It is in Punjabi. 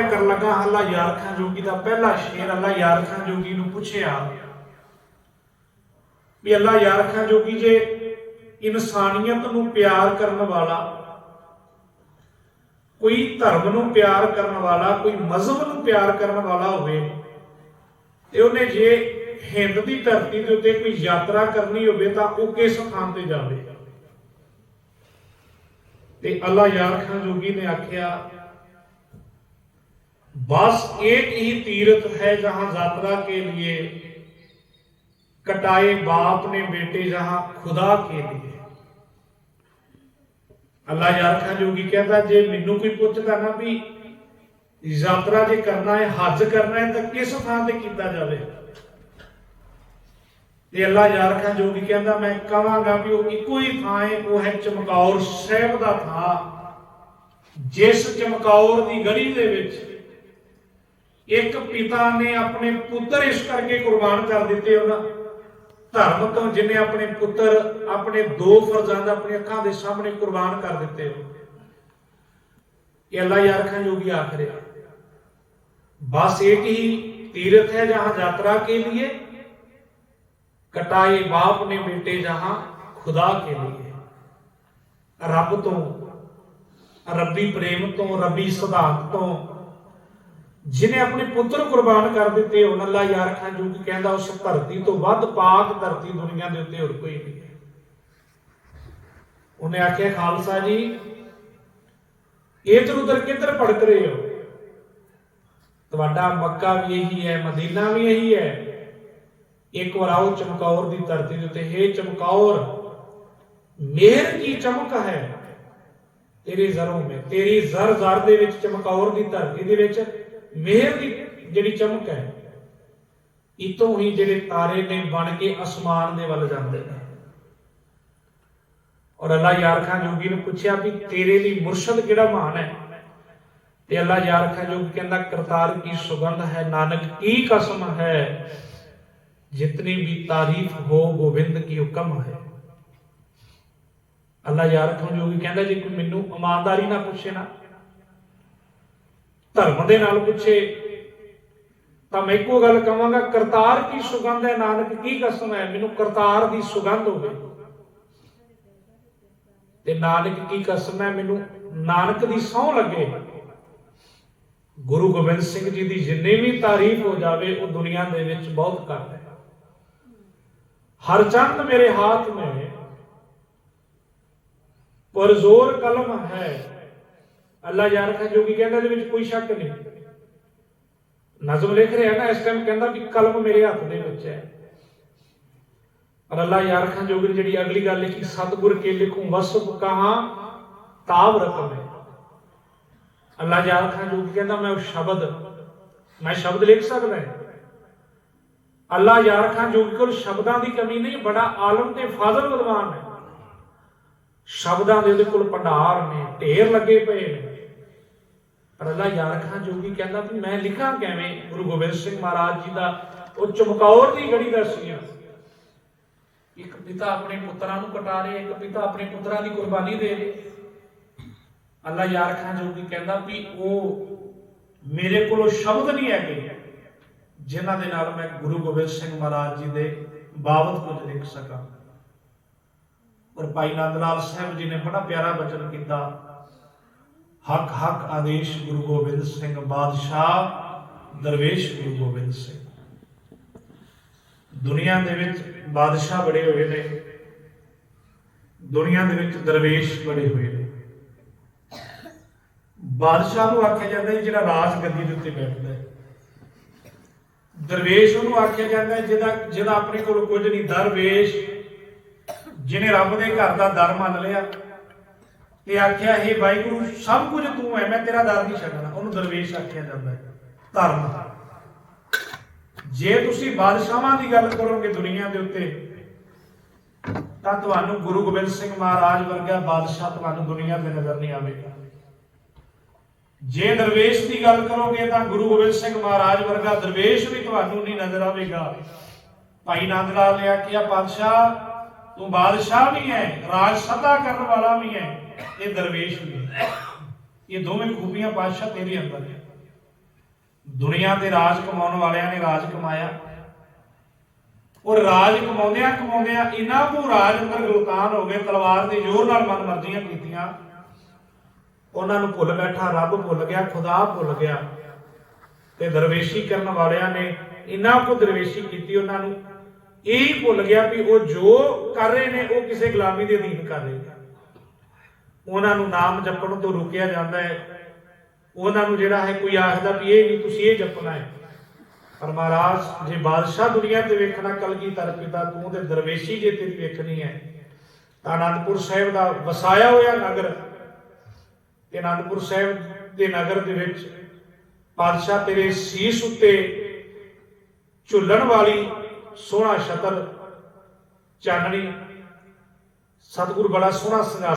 ਮੈਂ ਕਰਨ ਲੱਗਾ ਅੱਲਾ ਯਾਰ ਖਾਂ ਜੋਗੀ ਦਾ ਪਹਿਲਾ ਸ਼ੇਰ ਅੱਲਾ ਯਾਰ ਖਾਂ ਜੋਗੀ ਨੂੰ ਪੁੱਛਿਆ ਵੀ ਅੱਲਾ ਯਾਰ ਖਾਂ ਜੋਗੀ ਜੇ ਇਨਸਾਨੀਅਤ ਨੂੰ ਪਿਆਰ ਕਰਨ ਵਾਲਾ, ਕੋਈ ਧਰਮ ਨੂੰ ਪਿਆਰ ਕਰਨ ਵਾਲਾ, ਕੋਈ ਮਜ਼ਹਬ ਨੂੰ ਪਿਆਰ ਕਰਨ ਵਾਲਾ ਹੋਵੇ ਤੇ ਉਹਨੇ ਜੇ ਹਿੰਦ ਦੀ ਧਰਤੀ ਦੇ ਉੱਤੇ ਕੋਈ ਯਾਤਰਾ ਕਰਨੀ ਹੋਵੇ ਤਾਂ ਉਹ ਕਿਸ ਸਥਾਨ ਤੇ ਜਾਵੇ? ਤੇ ਅੱਲਾ ਯਾਰ ਖਾਨ ਜੋਗੀ ਨੇ ਆਖਿਆ बस एक ही तीर्थ है जहां यात्रा के लिए कटाए बाप ने बेटे जहां खुदा के लिए ਅੱਲਾ ਯਾਰ ਖਾਨ ਜੋਗੀ ਕਹਿੰਦਾ ਜੇ ਮੈਨੂੰ ਕੋਈ ਪੁੱਛਦਾ ਨਾ ਵੀ ਯਾਤਰਾ ਜੇ ਕਰਨਾ ਹੈ ਹੱਜ ਕਰਨਾ ਹੈ ਤਾਂ ਕਿਸ ਥਾਂ ਤੇ ਕੀਤਾ ਜਾਵੇ ਤੇ ਅੱਲਾ ਯਾਰ ਖਾਨ ਜੋਗੀ ਕਹਿੰਦਾ ਮੈਂ ਕਹਾਂਗਾ ਵੀ ਉਹ ਇੱਕੋ ਹੀ ਥਾਂ ਹੈ ਉਹ ਹੈ ਚਮਕੌਰ ਸਾਹਿਬ ਦਾ ਥਾਂ ਜਿਸ ਚਮਕੌਰ ਦੀ ਗਲੀ ਦੇ ਵਿੱਚ ਇੱਕ ਪਿਤਾ ਨੇ ਆਪਣੇ ਪੁੱਤਰ ਇਸ ਕਰਕੇ ਕੁਰਬਾਨ ਕਰ ਦਿੱਤੇ ਉਹਨਾਂ। ਧਰਮ ਤੋਂ ਜਿਨੇ ਆਪਣੇ ਪੁੱਤਰ, ਆਪਣੇ ਦੋ ਫਰਜ਼ੰਦ ਆਪਣੀ ਅੱਖਾਂ ਦੇ ਸਾਹਮਣੇ ਕੁਰਬਾਨ ਕਰ ਦਿੱਤੇ ਹੋ ਇਹ ਅੱਲਾ ਯਾਰ ਖਾਂ ਜੋਗੀ ਆਖ ਰਿਹਾ। ਬਸ ਇੱਕ ਹੀ ਤੀਰਥ ਹੈ ਜਹਾਂ ਯਾਤਰਾ ਕੇ ਲਈ ਕਟਾਏ ਬਾਪ ਨੇ ਬੇਟੇ ਜਹਾਂ ਖੁਦਾ ਕੇ ਲਈ ਰੱਬ ਤੋਂ, ਰੱਬੀ ਪ੍ਰੇਮ ਤੋਂ, ਰੱਬੀ ਸਿਧਾਂਤ ਤੋਂ ਜਿਨੇ ਆਪਣੇ ਪੁੱਤਰ ਕੁਰਬਾਨ ਕਰ ਦਿੱਤੇ ਉਹਨਾਂ ਲਾ ਯਾਰ ਖਾਨ ਜੋ ਕਹਿੰਦਾ ਉਸ ਧਰਤੀ ਤੋਂ ਵੱਧ ਪਾਕ ਧਰਤੀ ਦੁਨੀਆ ਦੇ ਉੱਤੇ ਹੋਰ ਕੋਈ ਨਹੀਂ ਹੈ। ਉਹਨੇ ਆਖਿਆ, ਖਾਲਸਾ ਜੀ, ਇਧਰ ਉਧਰ ਕਿੱਧਰ ਭੜਕ ਰਹੇ ਹੋ? ਤੁਹਾਡਾ ਮੱਕਾ ਵੀ ਇਹੀ ਹੈ, ਮਦੀਨਾ ਵੀ ਇਹੀ ਹੈ। ਇੱਕ ਵਾਰ ਆਓ ਚਮਕੌਰ ਦੀ ਧਰਤੀ ਦੇ ਉੱਤੇ। ਹੇ ਚਮਕੌਰ ਮਿਹਰ ਕੀ ਚਮਕ ਹੈ? ਤੇਰੇ ਜ਼ਰੋਂ ਮੇ, ਤੇਰੀ ਜ਼ਰ ਜ਼ਰ ਦੇ ਵਿੱਚ ਚਮਕੌਰ ਦੀ ਧਰਤੀ ਦੇ ਵਿੱਚ ਮਿਹਰ ਦੀ ਜਿਹੜੀ ਚਮਕ ਹੈ, ਇਤੋਂ ਹੀ ਜਿਹੜੇ ਤਾਰੇ ਨੇ ਬਣ ਕੇ ਅਸਮਾਨ ਦੇ ਵੱਲ ਜਾਂਦੇ ਨੇ। ਔਰ ਅੱਲਾ ਯਾਰ ਖਾਨ ਜੋਗੀ ਨੂੰ ਪੁੱਛਿਆ ਵੀ ਤੇਰੇ ਲਈ ਮੁਰਸ਼ਦ ਕਿਹੜਾ ਮਹਾਨ ਹੈ? ਤੇ ਅੱਲਾ ਯਾਰ ਖਾਨ ਜੋਗੀ ਕਹਿੰਦਾ, ਕਰਤਾਰ ਕੀ ਸੁਗੰਧ ਹੈ, ਨਾਨਕ ਕੀ ਕਸਮ ਹੈ? ਜਿਤਨੀ ਵੀ ਤਾਰੀਫ ਹੋ, ਗੋਬਿੰਦ ਕੀ ਹੁਕਮ ਹੈ? ਅੱਲਾ ਯਾਰ ਖਾਨ ਜੋਗੀ ਕਹਿੰਦਾ, ਜੇ ਕੋਈ ਮੈਨੂੰ ਇਮਾਨਦਾਰੀ ਨਾਲ ਪੁੱਛੇ ਨਾ ਧਰਮ ਦੇ ਨਾਲ ਪੁੱਛੇ, ਤਾਂ ਮੈਂ ਇੱਕੋ ਗੱਲ ਕਹਾਂਗਾ, ਕਰਤਾਰ ਕੀ ਸੁਗੰਧ ਹੈ? ਨਾਨਕ ਕੀ ਕਸਮ ਹੈ? ਮੈਨੂੰ ਕਰਤਾਰ ਦੀ ਸੁਗੰਧ ਹੋਵੇ। ਤੇ ਨਾਨਕ ਕੀ ਕਸਮ ਹੈ? ਮੈਨੂੰ ਨਾਨਕ ਦੀ ਸਹੁੰ ਲੱਗੇ। ਗੁਰੂ ਗੋਬਿੰਦ ਸਿੰਘ ਜੀ ਦੀ ਜਿੰਨੀ ਵੀ ਤਾਰੀਫ ਹੋ ਜਾਵੇ, ਉਹ ਦੁਨੀਆ ਦੇ ਵਿੱਚ ਬਹੁਤ ਘੱਟ ਹੈ। ਹਰ ਚੰਦ ਮੇਰੇ ਹਾਥ में ਪਰ ਜ਼ੋਰ ਕਲਮ ਹੈ। ਅੱਲਾ ਯਾਰ ਖਾਨ ਜੋਗੀ ਕਹਿੰਦਾ ਇਹਦੇ ਵਿੱਚ ਕੋਈ ਸ਼ੱਕ ਨਹੀਂ। ਨਜ਼ਮ ਲਿਖ ਰਿਹਾ ਨਾ, ਇਸ ਟਾਈਮ ਕਹਿੰਦਾ ਵੀ ਕਲਮ ਮੇਰੇ ਹੱਥ ਦੇ ਵਿੱਚ ਹੈ। ਪਰ ਅੱਲਾ ਯਾਰ ਖਾਨ ਜੋਗੀ ਨੇ ਜਿਹੜੀ ਅਗਲੀ ਗੱਲ ਲਿਖੀ, ਸਤਗੁਰ ਕੇ ਲਿਖੂੰ ਵਸਬ ਕਹਾ ਤਾਬ ਰਕਮ ਹੈ ਅੱਲਾ ਯਾਰ ਖਾਨ ਜੋਗੀ ਕਹਿੰਦਾ ਮੈਂ ਉਹ ਸ਼ਬਦ, ਮੈਂ ਸ਼ਬਦ ਲਿਖ ਸਕਦਾ ਹਾਂ। ਅੱਲਾ ਯਾਰ ਖਾਨ ਜੋਗੀ ਕੋਲ ਸ਼ਬਦਾਂ ਦੀ ਕਮੀ ਨਹੀਂ, ਬੜਾ ਆਲਮ ਤੇ ਫਾਜ਼ਲ ਵਿਦਵਾਨ ਹੈ। ਸ਼ਬਦਾਂ ਦੇ ਉਹਦੇ ਕੋਲ ਭੰਡਾਰ ਨੇ, ਢੇਰ ਲੱਗੇ ਪਏ ਨੇ। ਪਰ ਅੱਲਾ ਯਾਰ ਖਾਨ ਜੋਗੀ ਕਹਿੰਦਾ ਵੀ ਮੈਂ ਲਿਖਾਂ ਕਿਵੇਂ? ਗੁਰੂ ਗੋਬਿੰਦ ਸਿੰਘ ਮਹਾਰਾਜ ਜੀ ਦਾ ਉਹ ਚਮਕੌਰ ਦੀ ਗੜੀ ਦੱਸੀ ਇੱਕ ਪਿਤਾ ਆਪਣੇ ਪੁੱਤਰਾਂ ਨੂੰ ਕਟਾ ਰਿਹਾ ਇੱਕ ਪਿਤਾ ਆਪਣੇ ਪੁੱਤਰਾਂ ਦੀ ਕੁਰਬਾਨੀ ਦੇ ਰਿਹਾ ਅੱਲਾ ਯਾਰ ਖਾਨ ਜੋਗੀ ਕਹਿੰਦਾ ਵੀ ਉਹ ਮੇਰੇ ਕੋਲੋਂ ਸ਼ਬਦ ਨਹੀਂ ਹੈਗੇ, ਜਿਨ੍ਹਾਂ ਦੇ ਨਾਲ ਮੈਂ ਗੁਰੂ ਗੋਬਿੰਦ ਸਿੰਘ ਮਹਾਰਾਜ ਜੀ ਦੇ ਬਾਬਤ ਕੁਝ ਲਿਖ ਸਕਾਂ। ਔਰ ਭਾਈ ਨੰਦ ਲਾਲ ਸਾਹਿਬ ਜੀ ਨੇ ਬੜਾ ਪਿਆਰਾ ਬਚਨ ਕੀਤਾ। ਹੱਕ ਹੱਕ ਆਦੇਸ਼ ਗੁਰੂ ਗੋਬਿੰਦ ਸਿੰਘ ਬਾਦਸ਼ਾਹ, ਦਰਵੇਸ਼ ਗੁਰੂ ਗੋਬਿੰਦ ਸਿੰਘ। ਦੁਨੀਆ ਦੇ ਵਿੱਚ ਬਾਦਸ਼ਾਹ ਬੜੇ ਹੋਏ ਨੇ। ਦੁਨੀਆ ਦੇ ਵਿੱਚ ਦਰਵੇਸ਼ ਬੜੇ ਹੋਏ ਨੇ। ਬਾਦਸ਼ਾਹ ਨੂੰ ਆਖਿਆ ਜਾਂਦਾ ਹੈ ਜਿਹੜਾ ਰਾਜ ਗੱਦੀ ਦੇ ਉੱਤੇ ਬੈਠਦਾ ਹੈ। ਦਰਵੇਸ਼ ਉਹਨੂੰ ਆਖਿਆ ਜਾਂਦਾ ਹੈ ਜਿਹਦਾ ਜਿਹਦਾ ਆਪਣੇ ਕੋਲ ਕੁਝ ਨਹੀਂ। ਦਰਵੇਸ਼, ਜਿਹਨੇ ਰੱਬ ਦੇ ਘਰ ਦਾ ਦਰ ਮੰਨ ਲਿਆ ਤੇ ਆਖਿਆ ਇਹ ਵਾਹਿਗੁਰੂ, ਸਭ ਕੁਝ ਤੂੰ ਹੈ, ਮੈਂ ਤੇਰਾ ਦਰ ਨਹੀਂ ਛੱਡਣਾ। ਉਹਨੂੰ ਦਰਵੇਸ਼ ਆਖਿਆ ਜਾਂਦਾ ਹੈ, ਧਰਮ। ਜੇ ਤੁਸੀਂ ਬਾਦਸ਼ਾਹਾਂ ਦੀ ਗੱਲ ਕਰੋਗੇ ਦੁਨੀਆ ਦੇ ਉੱਤੇ, ਤਾਂ ਤੁਹਾਨੂੰ ਗੁਰੂ ਗੋਬਿੰਦ ਸਿੰਘ ਮਹਾਰਾਜ ਵਰਗਾ ਬਾਦਸ਼ਾਹ ਤੁਹਾਨੂੰ ਦੁਨੀਆ ਤੇ ਨਜ਼ਰ ਨਹੀਂ ਆਵੇਗਾ। ਜੇ ਦਰਵੇਸ਼ ਦੀ ਗੱਲ ਕਰੋਗੇ, ਤਾਂ ਗੁਰੂ ਗੋਬਿੰਦ ਸਿੰਘ ਮਹਾਰਾਜ ਵਰਗਾ ਦਰਵੇਸ਼ ਵੀ ਤੁਹਾਨੂੰ ਨਹੀਂ ਨਜ਼ਰ ਆਵੇਗਾ। ਭਾਈ ਨੰਦ ਲਾਲ ਨੇ ਆਖਿਆ ਪਾਤਸ਼ਾਹ ਤੂੰ ਬਾਦਸ਼ਾਹ ਵੀ ਹੈ, ਰਾਜ ਸਦਾ ਕਰਨ ਵਾਲਾ ਵੀ ਹੈ। ਇਹ ਦਰਵੇਸ਼ ਵੀ ਹੈ ਇਹ ਦੋਵੇਂ ਖੂਬੀਆਂ ਪਾਤਸ਼ਾਹ ਤੇਰੇ ਅੰਦਰ ਹੈ ਦੁਨੀਆ ਤੇ ਰਾਜ ਕਮਾਉਣ ਵਾਲਿਆਂ ਨੇ ਰਾਜ ਕਮਾਇਆ। ਉਹ ਰਾਜ ਕਮਾਉਂਦਿਆਂ ਕਮਾਉਂਦਿਆਂ ਇਹਨਾਂ ਕੁ ਰਾਜ ਅੰਦਰ ਗੁਲਤਾਨ ਹੋ ਗਏ, ਤਲਵਾਰ ਦੇ ਜ਼ੋਰ ਨਾਲ ਮਨ ਮਰਜ਼ੀਆਂ ਕੀਤੀਆਂ। ਉਹਨਾਂ ਨੂੰ ਭੁੱਲ ਬੈਠਾ, ਰੱਬ ਭੁੱਲ ਗਿਆ, ਖੁਦਾ ਭੁੱਲ ਗਿਆ। ਤੇ ਦਰਵੇਸ਼ੀ ਕਰਨ ਵਾਲਿਆਂ ਨੇ ਇੰਨਾ ਕੁ ਦਰਵੇਸ਼ੀ ਕੀਤੀ ਉਹਨਾਂ ਨੂੰ। ਇਹ ਭੁੱਲ ਗਿਆ ਵੀ ਉਹ ਜੋ ਕਰ ਰਹੇ ਨੇ, ਉਹ ਕਿਸੇ ਗੁਲਾਮੀ ਦੇ ਅਧੀਨ ਕਰ ਰਹੇ ਨੇ। ਉਹਨਾਂ ਨੂੰ ਨਾਮ ਜਪਣ ਤੋਂ ਰੋਕਿਆ ਜਾਂਦਾ ਹੈ। ਉਹਨਾਂ ਨੂੰ ਜਿਹੜਾ ਹੈ ਕੋਈ ਆਖਦਾ ਵੀ ਇਹ ਨਹੀਂ ਤੁਸੀਂ ਇਹ ਜਪਣਾ ਹੈ। ਪਰ ਮਹਾਰਾਜ, ਜੇ ਬਾਦਸ਼ਾਹ ਦੁਨੀਆ ਤੇ ਵੇਖਣਾ ਕਲਗੀਧਰ ਪਿਤਾ ਤੂੰ ਤੇ ਦਰਵੇਸ਼ੀ ਜੇ ਤੇਰੀ ਵੇਖਣੀ ਹੈ, ਤਾਂ ਅਨੰਦਪੁਰ ਸਾਹਿਬ ਦਾ ਵਸਾਇਆ ਹੋਇਆ ਨਗਰ ਤੇ ਅਨੰਦਪੁਰ ਸਾਹਿਬ ਦੇ ਨਗਰ ਦੇ ਵਿੱਚ ਪਾਤਸ਼ਾਹ ਤੇਰੇ ਸੀਸ ਉੱਤੇ ਝੁੱਲਣ ਵਾਲੀ ਸੋਹਣਾ ਛਤਰ ਚਾਨਣੀ, ਸਤਿਗੁਰ ਬੜਾ ਸੋਹਣਾ ਸੰਗਾ